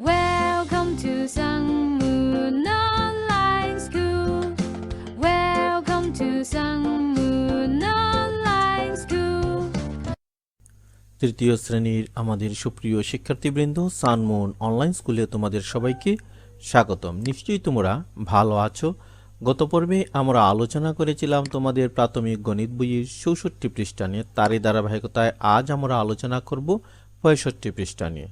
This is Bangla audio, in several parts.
Welcome to Sangmoon Online School. Welcome to Sangmoon Online School. তৃতীয় শ্রেণির আমাদের সুপ্রিয় শিক্ষার্থীবৃন্দ সানমুন অনলাইন স্কুলে তোমাদের সবাইকে স্বাগতম নিশ্চয়ই তোমরা ভালো আছো গত পর্বে আমরা আলোচনা করেছিলাম তোমাদের প্রাথমিক গণিত বইয়ের চৌষট্টি পৃষ্ঠা নিয়ে তারই ধারাবাহিকতায় আজ আমরা আলোচনা করব পঁয়ষট্টি পৃষ্ঠা নিয়ে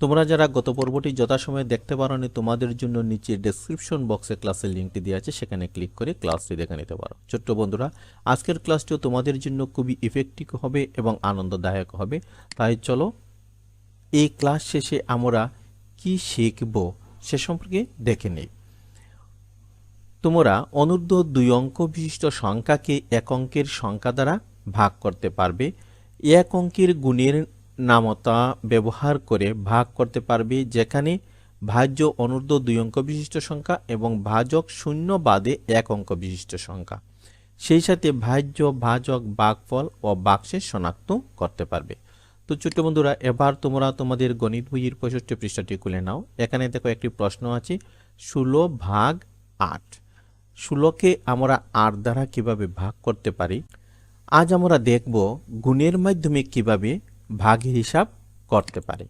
তোমরা যারা গত পর্বটি যথাসময়ে দেখতে পারোনি, তোমাদের জন্য নিচে ডেসক্রিপশন বক্সে ক্লাসের লিঙ্কটি দেওয়া আছে, সেখানে ক্লিক করে ক্লাসটি দেখে নিতে পারো। ছোট্ট বন্ধুরা, আজকের ক্লাসটিও তোমাদের জন্য খুবই ইফেক্টিভ হবে এবং আনন্দদায়ক হবে। তাই চলো, এই ক্লাস শেষে আমরা কি শিখব সে সম্পর্কে দেখে নেই। তোমরা অনূর্ধ্ব দুই অঙ্ক বিশিষ্ট সংখ্যাকে এক অঙ্কের সংখ্যা দ্বারা ভাগ করতে পারবে। এক অঙ্কের গুণের নামতা ব্যবহার করে ভাগ করতে পারবে, যেখানে ভাজ্য অনূর্ধ্ব দুই অঙ্ক বিশিষ্ট সংখ্যা এবং ভাজক শূন্য বাদে এক অঙ্ক বিশিষ্ট সংখ্যা। সেই সাথে ভাজ্য, ভাজক বাঘফল ও বাক্সের শনাক্ত করতে পারবে। তো ছোট্ট বন্ধুরা, এবার তোমরা তোমাদের গণিত বইয়ের পঁয়ষট্টি পৃষ্ঠাটি খুলে নাও। এখানে দেখো একটি প্রশ্ন আছে, ষোলো ভাগ আট। ষোলোকে আমরা আট দ্বারা কীভাবে ভাগ করতে পারি? আজ আমরা দেখব গুণের মাধ্যমে কীভাবে ভাগের হিসাব করতে পারি।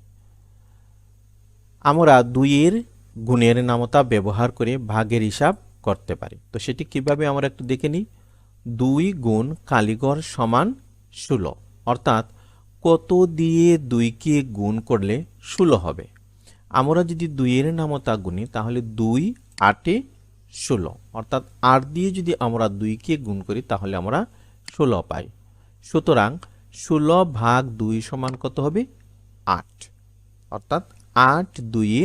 আমরা দুইয়ের গুণের নামতা ব্যবহার করে ভাগের হিসাব করতে পারি। তো সেটি কীভাবে আমরা একটু দেখে নিই? দুই গুণ কালিগড় সমান ষোলো। অর্থাৎ কত দিয়ে দুইকে গুণ করলে ষোলো হবে? আমরা যদি দুইয়ের নামতা গুনি, তাহলে দুই আটে ষোলো। অর্থাৎ আট দিয়ে যদি আমরা দুইকে গুণ করি, তাহলে আমরা ষোলো পাই। সুতরাং ষোলো ভাগ দুই সমান কত হবে? আট। অর্থাৎ আট দুইয়ে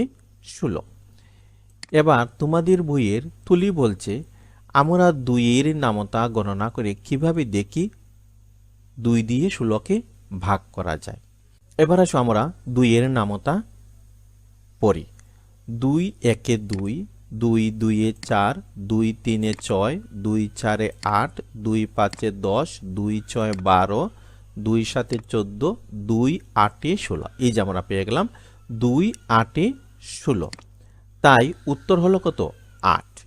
ষোলো এবার তোমাদের বইয়ের তুলি বলছে, আমরা দুইয়ের নামতা গণনা করে কীভাবে দেখি দুই দিয়ে ষোলোকে ভাগ করা যায়? এবার আসো আমরা দুইয়ের নামতা পড়ি। দুই একে দুই দুই দুইয়ে চার, দুই তিনে ছয়, দুই চারে আট, দুই পাঁচে দশ, দুই ছয় বারো দুই সাতে চোদ্দ, দুই আটে ষোলো। এই যে আমরা পেয়ে গেলাম দুই আটে ষোলো। তাই উত্তর হলো কত? আট।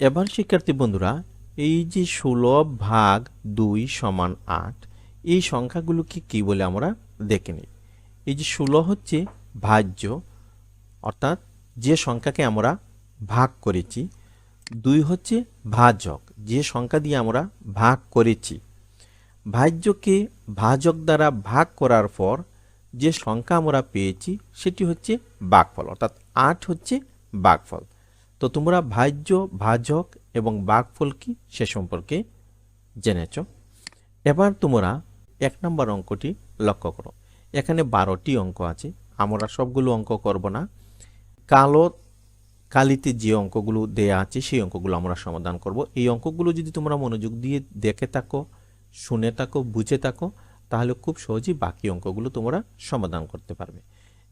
এবার শিক্ষার্থী বন্ধুরা, এই যে ষোলো ভাগ দুই সমান আট, এই সংখ্যাগুলোকে কি বলে আমরা দেখে নিই। এই যে ষোলো হচ্ছে ভাজ্য, অর্থাৎ যে সংখ্যাকে আমরা ভাগ করেছি, দুই হচ্ছে ভাজক, যে সংখ্যা দিয়ে আমরা ভাগ করেছি। ভাজ্যকে ভাজক দ্বারা ভাগ করার পর যে সংখ্যা আমরা পেয়েছি, সেটি হচ্ছে বাঘফল অর্থাৎ আট হচ্ছে বাঘফল তো তোমরা ভাজ্য, ভাজক এবং বাঘফল কি সে সম্পর্কে জেনেছ। এবার তোমরা এক নম্বর অঙ্কটি লক্ষ্য করো। এখানে বারোটি অঙ্ক আছে, আমরা সবগুলো অঙ্ক করব না। কালো, কালিতে যে অঙ্কগুলো দেয়া আছে, সেই অঙ্কগুলো আমরা সমাধান করব। এই অঙ্কগুলো যদি তোমরা মনোযোগ দিয়ে দেখে থাকো শুনে থাকো, বুঝে থাকো, তাহলে খুব সহজেই বাকি অঙ্কগুলো তোমরা সমাধান করতে পারবে।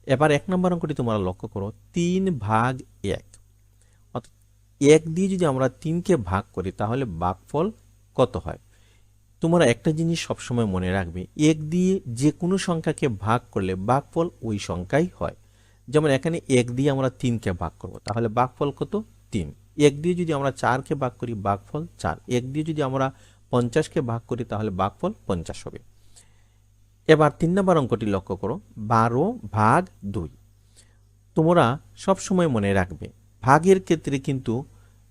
এবার এক নম্বর অঙ্কটি তোমরা লক্ষ্য করো, তিন ভাগ এক। অর্থাৎ এক দিয়ে যদি আমরা তিনকে ভাগ করি, তাহলে বাঘফল কত হয়? তোমরা একটা জিনিস সবসময় মনে রাখবে, এক দিয়ে যে কোনো সংখ্যাকে ভাগ করলে বাঘফল ওই সংখ্যাই হয়। যেমন এখানে এক দিয়ে আমরা তিনকে ভাগ করব, তাহলে বাঘফল কত? তিন। এক দিয়ে যদি আমরা চারকে ভাগ করি বাঘফল চার। এক দিয়ে যদি আমরা পঞ্চাশকে ভাগ করি তাহলে বাঘফল পঞ্চাশ হবে। এবার তিন নম্বর অঙ্কটি লক্ষ্য করো, বারো ভাগ দুই। তোমরা সবসময় মনে রাখবে, ভাগের ক্ষেত্রে কিন্তু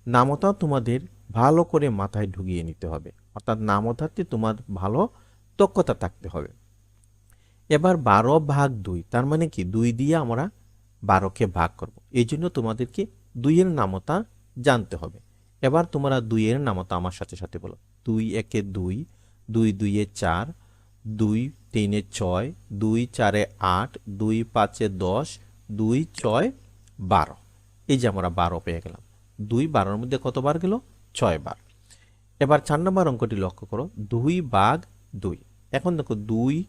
নামতা তোমাদের ভালো করে মাথায় ঢুকিয়ে নিতে হবে। অর্থাৎ নামতাতে তোমার ভালো দক্ষতা থাকতে হবে। এবার বারো ভাগ দুই, তার মানে কি? দুই দিয়ে আমরা বারোকে ভাগ করব। এই জন্য তোমাদেরকে দুইয়ের নামতা জানতে হবে। এবার তোমরা দুইয়ের নামতা আমার সাথে সাথে বলো। দুই একে দুই দুই দুইয়ে চার, দুই তিনে ছয়, দুই চারে আট, দুই পাঁচে দশ, দুই ছয় বারো। এই যে আমরা বারো পেয়ে গেলাম। দুই বারোর মধ্যে কতবার গেল? ছয় বার এবার চার নম্বর অঙ্কটি লক্ষ্য করো। দুই বাঘ দুই। এখন দেখো দুই,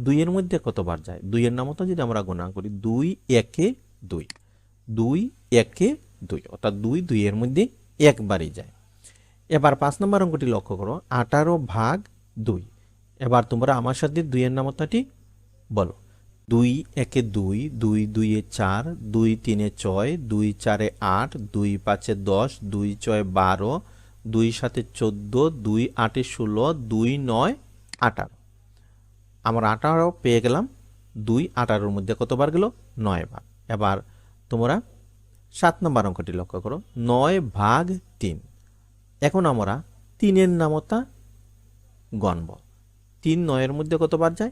দুইয়ের মধ্যে কতবার যায়? দুইয়ের নামতা যদি আমরা গণনা করি, দুই একে দুই। দুই একে দুই। অর্থাৎ দুই দুইয়ের মধ্যে একবারই যায়। এবার পাঁচ নম্বর অঙ্কটি লক্ষ্য করো। আঠারো ভাগ দুই। এবার তোমরা আমার সাথে দুইয়ের নামতাটি বলো। দুই একে দুই দুই দুইয়ে চার, দুই তিনে ছয়, দুই চারে আট, দুই পাঁচে দশ, দুই ছয় বারো, দুই সাতে চোদ্দ, দুই আটে ষোলো, দুই নয় আঠারো। আমার আঠারো পেয়ে গেলাম। দুই আঠারোর মধ্যে কতবার গেল? নয় বার। এবার তোমরা সাত নম্বর অঙ্কটি লক্ষ্য করো। নয় ভাগ তিন। এখন আমরা তিনের নামতা গণব। তিন নয়ের মধ্যে কতবার যায়?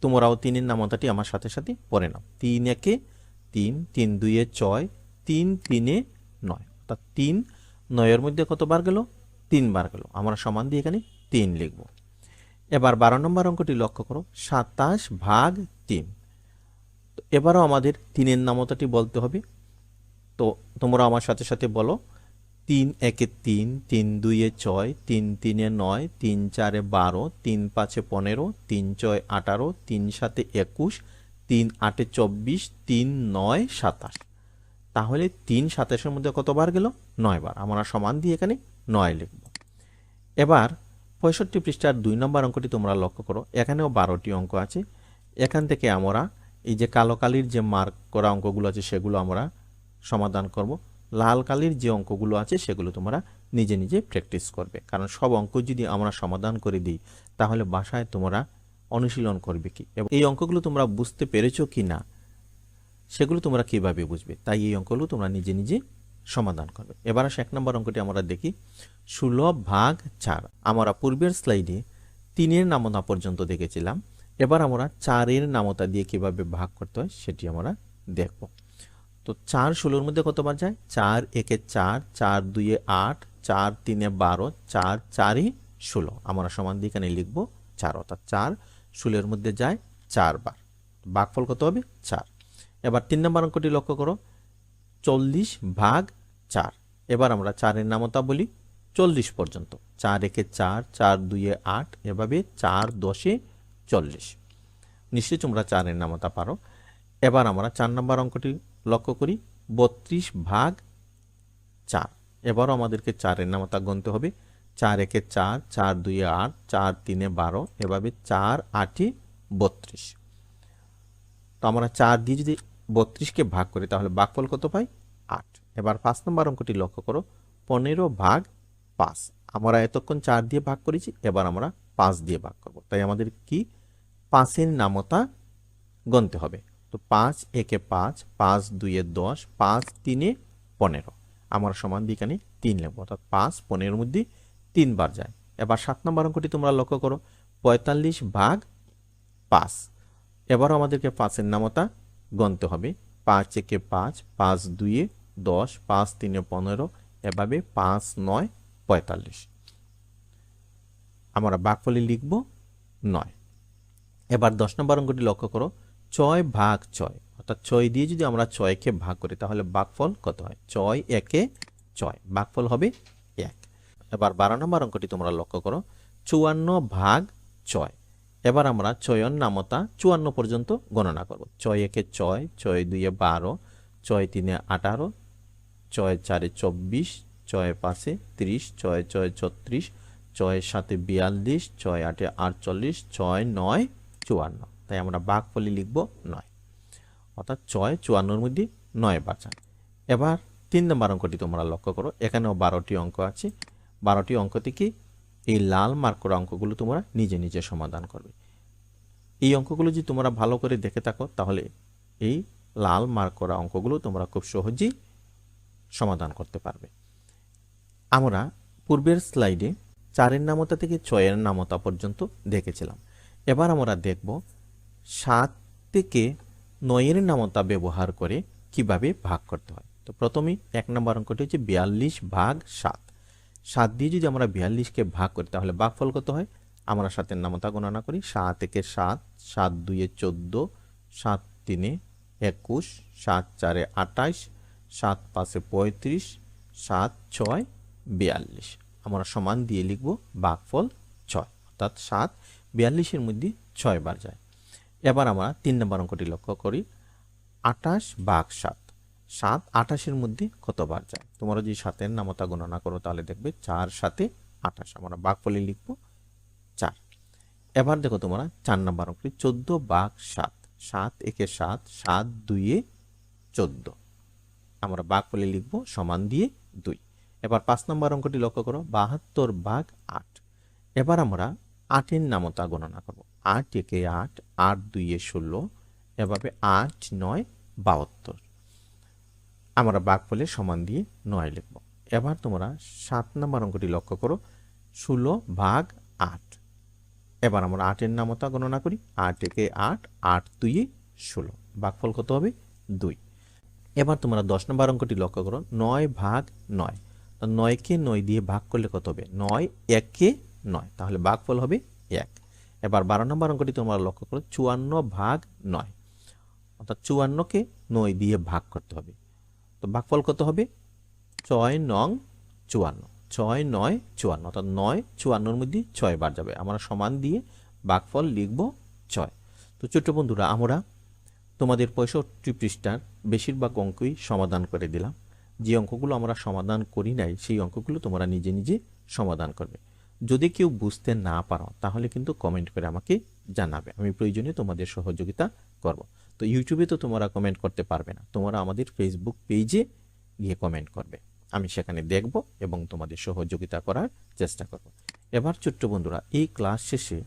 তোমরাও তিনের নামতাটি আমার সাথে সাথে পড়ে নাও। তিন একে তিন তিন দুইয়ে ছয়, তিন তিনে নয়। অর্থাৎ তিন নয়ের মধ্যে কতবার গেল? তিনবার গেল। আমরা সমান দিয়ে এখানে তিন লিখব। এবার বারো নম্বর অঙ্কটি লক্ষ্য করো। সাতাশ ভাগ তিন। এবারও আমাদের তিনের নামতাটি বলতে হবে। তো তোমরা আমার সাথে সাথে বলো। তিন একে তিন তিন দুইয়ে ছয়, তিন তিনে নয়, তিন চারে বারো, তিন পাঁচে পনেরো, তিন ছয় আঠারো, তিন সাতে একুশ, তিন আটে চব্বিশ, তিন নয় সাতাশ। তাহলে তিন সাতাশের মধ্যে কতবার গেল? নয় বার আমরা সমান দিয়ে এখানে নয় লিখব। এবার পঁয়ষট্টি পৃষ্ঠার দুই নম্বর অঙ্কটি তোমরা লক্ষ্য করো। এখানেও বারোটি অঙ্ক আছে। এখান থেকে আমরা এই যে কালো কালির যে মার্ক করা অঙ্কগুলো আছে, সেগুলো আমরা সমাধান করব। লাল কালির যে অঙ্কগুলো আছে সেগুলো তোমরা নিজে নিজে প্র্যাকটিস করবে। কারণ সব অঙ্ক যদি আমরা সমাধান করে দিই, তাহলে বাসায় তোমরা অনুশীলন করবে কি? এবং এই অঙ্কগুলো তোমরা বুঝতে পেরেছ কি না, সেগুলো তোমরা কীভাবে বুঝবে? তাই এই অঙ্কগুলো তোমরা নিজে নিজে সমাধান করবে। এবার আসে এক নম্বর অঙ্কটি আমরা দেখি। ষোলো ভাগ চার। আমরা পূর্বের স্লাইডে তিনের নামতা পর্যন্ত দেখেছিলাম। এবার আমরা চারের নামতা দিয়ে কীভাবে ভাগ করতে হয় সেটি আমরা দেখব। তো চার ষোলোর মধ্যে কতবার যায়? চার, একে চার চার দুইয়ে আট, চার, তিনে বারো, চার, চারই ষোলো। আমরা সমান দিয়ে এখানে লিখব চার, অর্থাৎ চার ষোলোর মধ্যে যায় চারবার ভাগফল কত হবে? চার। এবার তিন নম্বর অঙ্কটি লক্ষ্য করো। চল্লিশ ভাগ চার। এবার আমরা চারের নামতা বলি চল্লিশ পর্যন্ত। চার, একে চার চার দুইয়ে আট, এভাবে চার দশে চল্লিশ। নিশ্চয়ই তোমরা চারের নামতা পারো। এবার আমরা চার নম্বর অঙ্কটি লক্ষ্য করি, বত্রিশ ভাগ চার। এবারও আমাদেরকে চারের নামতা গণতে হবে। চার একে চার চার দুইয়ে আট, চার তিনে বারো, এভাবে চার আটে বত্রিশ। তো আমরা চার দিয়ে যদি বত্রিশকে ভাগ করি, তাহলে ভাগফল কত পাই? আট। এবার পাঁচ নম্বর অঙ্কটি লক্ষ্য করো। পনেরো ভাগ পাঁচ। আমরা এতক্ষণ চার দিয়ে ভাগ করেছি, এবার আমরা পাঁচ দিয়ে ভাগ করব। তাই আমাদের কি? পাঁচের নামতা গণতে হবে। তো পাঁচ একে পাঁচ পাঁচ দুইয়ে দশ, পাঁচ তিনে পনেরো। আমার সমান দিয়ে তিন লিখব, অর্থাৎ পাঁচ পনেরোর মধ্যে তিনবার যায়। এবার সাত নম্বর অঙ্কটি তোমরা লক্ষ্য করো, পঁয়তাল্লিশ ভাগ পাঁচ। এবারও আমাদেরকে পাঁচের নামতা গণতে হবে। পাঁচ একে পাঁচ পাঁচ দুইয়ে দশ, পাঁচ তিনে পনেরো, এভাবে পাঁচ নয়, পঁয়তাল্লিশ। আমরা বাকফলে লিখব নয়। এবার দশ নম্বর অঙ্কটি লক্ষ্য করো ছয় ভাগ ছয়, অর্থাৎ ছয় দিয়ে যদি আমরা ছয়কে ভাগ করি, তাহলে বাকফল কত হয়? ছয়, একে ছয়। বাকফল হবে এক। এবার বারো নম্বর অঙ্কটি তোমরা লক্ষ্য করো। চুয়ান্ন ভাগ ছয়। এবার আমরা ছয়ন নামতা চুয়ান্ন পর্যন্ত গণনা করব। ছয় একে ছয় ছয় দুইয়ে বারো, ছয় তিনে আঠারো, ছয় চারে চব্বিশ, ছয় পাঁচে তিরিশ, ছয় ছয় ছত্রিশ, ছয় সাতে বিয়াল্লিশ, ছয় আটে আটচল্লিশ, ছয় নয় চুয়ান্ন। তাই আমরা বাঘফলি লিখব নয়। অর্থাৎ ছয় চুয়ান্নর মধ্যে নয় বাঁচান এবার তিন নম্বর অঙ্কটি তোমরা লক্ষ্য করো। এখানেও বারোটি অঙ্ক আছে। বারোটি অঙ্ক থেকে এই লাল মার্ক করা অঙ্কগুলো তোমরা নিজে নিজে সমাধান করবে। এই অঙ্কগুলো যদি তোমরা ভালো করে দেখে থাকো, তাহলে এই লাল মার্ক করা অঙ্কগুলো তোমরা খুব সহজেই সমাধান করতে পারবে। আমরা পূর্বের স্লাইডে চারের নামতা থেকে ছয়ের নামতা পর্যন্ত দেখেছিলাম। এবার আমরা দেখব সাত থেকে নয়ের নামতা ব্যবহার করে কীভাবে ভাগ করতে হয়? তো প্রথমেই এক নম্বর অঙ্কটি হচ্ছে বিয়াল্লিশ ভাগ সাত। সাত দিয়ে যদি আমরা বিয়াল্লিশকে ভাগ করি, তাহলে ভাগফল কত হয়? আমরা সাতের নামতা গণনা করি। সাত একে সাত সাত দুইয়ে চোদ্দ, সাত তিনে একুশ, সাত চারে আটাইশ সাত পাঁচে পঁয়ত্রিশ, সাত ছয়, বিয়াল্লিশ। আমরা সমান দিয়ে লিখব ভাগফল ছয়। অর্থাৎ সাত বিয়াল্লিশের মধ্যে ছয় বার যায়। এবার আমরা তিন নম্বর অঙ্কটি লক্ষ্য করি। আটাশ বাঘ সাত। সাত আঠাশের মধ্যে কতবার যায়? তোমরা যদি সাতের নামতা গণনা করো, তাহলে দেখবে চার সাথে আঠাশ। আমরা বাঘফলি লিখব চার। এবার দেখো তোমরা চার নম্বর অঙ্কটি, চোদ্দ বাঘ সাত। সাত একে সাত সাত দুইয়ে চোদ্দ। আমরা বাঘ ফলে লিখব সমান দিয়ে দুই। এবার পাঁচ নম্বর অঙ্কটি লক্ষ্য করো, বাহাত্তর বাঘ আট। এবার আমরা আটের নামতা গণনা করব। আট একে আট আট দুইয়ে ষোলো, এভাবে আট, নয়, বাহাত্তর। আমরা বাঘ ফলে সমান দিয়ে নয় লিখব। এবার তোমরা সাত নম্বর অঙ্কটি লক্ষ্য করো। ষোলো ভাগ আট। এবার আমরা আটের নামতা গণনা করি। আট একে আট আট দুইয়ে ষোলো। বাঘফল কত হবে? দুই। এবার তোমরা দশ নম্বর অঙ্কটি লক্ষ্য করো। নয় ভাগ নয়। নয়কে নয় দিয়ে ভাগ করলে কত হবে? নয় এককে নয়। তাহলে ভাগফল হবে এক। এবার বারো নম্বর অঙ্কটি তোমরা লক্ষ্য করো, চুয়ান্ন ভাগ নয়। অর্থাৎ চুয়ান্নকে নয় দিয়ে ভাগ করতে হবে। তো ভাগফল কত হবে? ছয় নং চুয়ান্ন। ছয় নয় চুয়ান্ন, অর্থাৎ নয় চুয়ান্নর মধ্যে ছয় বার যাবে। আমরা সমান দিয়ে ভাগফল লিখব ছয়। তো ছোট্ট বন্ধুরা, আমরা তোমাদের পঁয়ষট্টি পৃষ্ঠার বেশিরভাগ অঙ্কই সমাধান করে দিলাম। যে অঙ্কগুলো আমরা সমাধান করি নাই, সেই অঙ্কগুলো তোমরা নিজে নিজে সমাধান করবে। যদি কেউ বুঝতে না পারো, তাহলে কিন্তু কমেন্ট করে আমাকে জানাবে। আমি প্রয়োজনে তোমাদের সহযোগিতা করব। তো ইউটিউবে তো তোমরা কমেন্ট করতে পারবে না। তোমরা আমাদের ফেসবুক পেজে গিয়ে কমেন্ট করবে। আমি সেখানে দেখব এবং তোমাদের সহযোগিতা করার চেষ্টা করব। এবার ছোট্ট বন্ধুরা, এই ক্লাস শেষে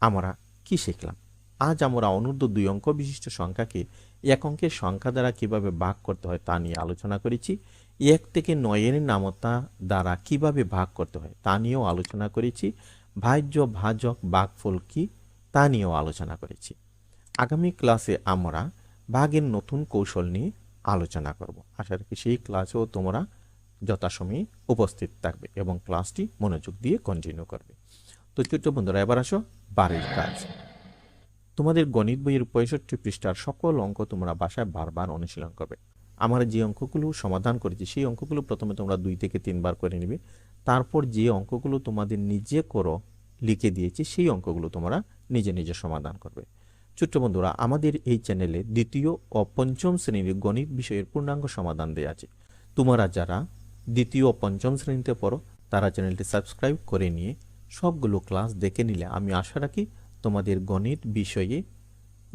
আমরা কি শিখলাম? আজ আমরা অনূর্ধ্ব দুই অঙ্ক বিশিষ্ট সংখ্যাকে এক অঙ্কের সংখ্যা দ্বারা কীভাবে ভাগ করতে হয় তা নিয়ে আলোচনা করেছি। এক থেকে নয়ের নামতা দ্বারা কীভাবে ভাগ করতে হয় তা নিয়েও আলোচনা করেছি। ভাজ্য, ভাজক, ভাগফল কি তা নিয়েও আলোচনা করেছি। আগামী ক্লাসে আমরা ভাগের নতুন কৌশল নিয়ে আলোচনা করব। আশা রাখি সেই ক্লাসেও তোমরা যথাসময়ে উপস্থিত থাকবে এবং ক্লাসটি মনোযোগ দিয়ে কন্টিনিউ করবে। তো ছোট্ট বন্ধুরা, এবার আসো বাড়ির কাজ। তোমাদের গণিত বইয়ের পঁয়ষট্টি পৃষ্ঠার সকল অঙ্ক তোমরা বাসায় বারবার অনুশীলন করবে। আমরা যে অঙ্কগুলো সমাধান করেছি, সেই অঙ্কগুলো প্রথমে তোমরা দুই থেকে তিনবার করে নিবে। তারপর যে অঙ্কগুলো তোমাদের নিজে করো, লিখে দিয়েছি, সেই অঙ্কগুলো তোমরা নিজে নিজে সমাধান করবে। ছোট্ট বন্ধুরা, আমাদের এই চ্যানেলে দ্বিতীয় ও পঞ্চম শ্রেণির গণিত বিষয়ের পূর্ণাঙ্গ সমাধান দেওয়া আছে। তোমরা যারা দ্বিতীয় ও পঞ্চম শ্রেণীতে পড়ো, তারা চ্যানেলটি সাবস্ক্রাইব করে নিয়ে সবগুলো ক্লাস দেখে নিলে আমি আশা রাখি তোমাদের গণিত বিষয়ে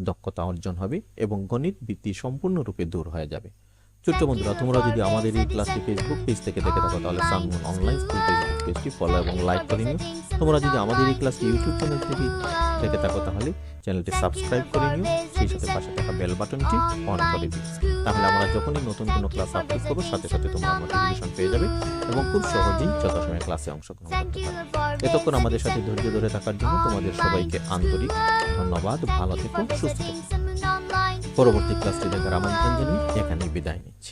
দক্ষতা অর্জন হবে এবং গণিত বৃত্তি সম্পূর্ণরূপে দূর হয়ে যাবে। ছোট্ট বন্ধুরা, তোমরা যদি আমাদের এই ক্লাসটি ফেসবুক পেজ থেকে দেখে থাকো, তাহলে সানমুন অনলাইন স্কুল ফেসবুক পেজটি ফলো এবং লাইক করে নিও। তোমরা যদি আমাদের এই ক্লাসটি ইউটিউব চ্যানেল থেকে দেখে থাকো, তাহলে চ্যানেলটি সাবস্ক্রাইব করে নিও, সেই সাথে পাশে থাকা বেল বাটনটি অন করে দিও। তাহলে আমরা যখনই নতুন কোনো ক্লাস আপলোড করব, সাথে সাথে তোমরা নোটিফিকেশন পেয়ে যাবে এবং খুব সহজেই যথাসময়ে ক্লাসে অংশগ্রহণ করতে পারবে। এতক্ষণ আমাদের সাথে ধৈর্য ধরে থাকার জন্য তোমাদের সবাইকে আন্তরিক ধন্যবাদ। ভালো থেকো, সুস্থ থেকো। পরবর্তী ক্লাসটি দেখার আমন্ত্রণ জানিয়ে এখানেই বিদায় নিচ্ছি।